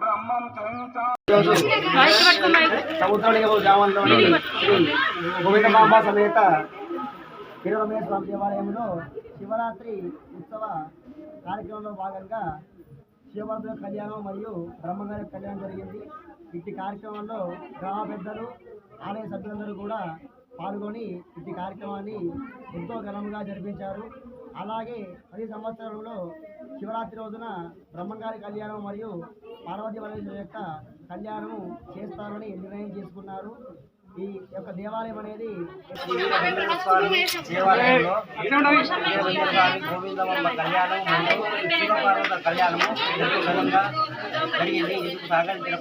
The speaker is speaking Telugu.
బ్రహ్మం చెంచా సముద్రలింగ శ్రీ గోవిందమాంబ సమేత వీరరమేశ్వర స్వామి దేవాలయంలో శివరాత్రి ఉత్సవ కార్యక్రమంలో భాగంగా శివభద్ర కళ్యాణం మరియు బ్రహ్మగారి కళ్యాణం జరిగింది. ఇట్టి కార్యక్రమంలో గ్రామ పెద్దలు ఆలయ సభ్యులందరూ కూడా పాల్గొని ఇట్టి కార్యక్రమాన్ని ఎంతో ఘనంగా జరిపించారు. అలాగే ప్రతి సంవత్సరంలో శివరాత్రి రోజున బ్రహ్మంగారి కళ్యాణం మరియు పార్వతీ పరమేశ్వరుల యొక్క కళ్యాణము చేస్తారని నిర్ణయం చేసుకున్నారు. ఈ యొక్క దేవాలయం అనేది దేవాలయంలో. గోవిందమ్మ కళ్యాణం శివపార్వత కళ్యాణము ఘనంగా జరిగింది. ఇందుకు సహకరించిన